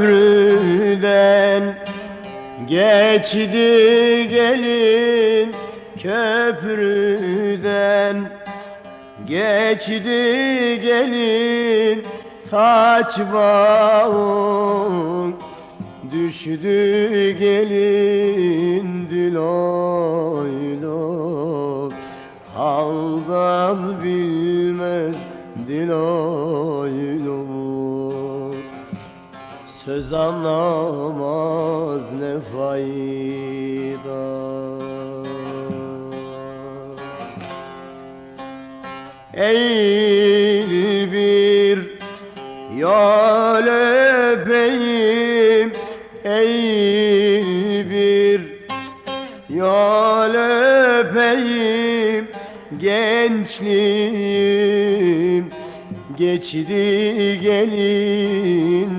Köprüden geçti gelin köprüden geçti gelin saç bağın düştü gelin diloy loy haldan bilmez diloy loy Söz anlamaz ne fayda? Eğil bir yol öpeyim Eğil bir yol öpeyim. Gençliğim geçti gelin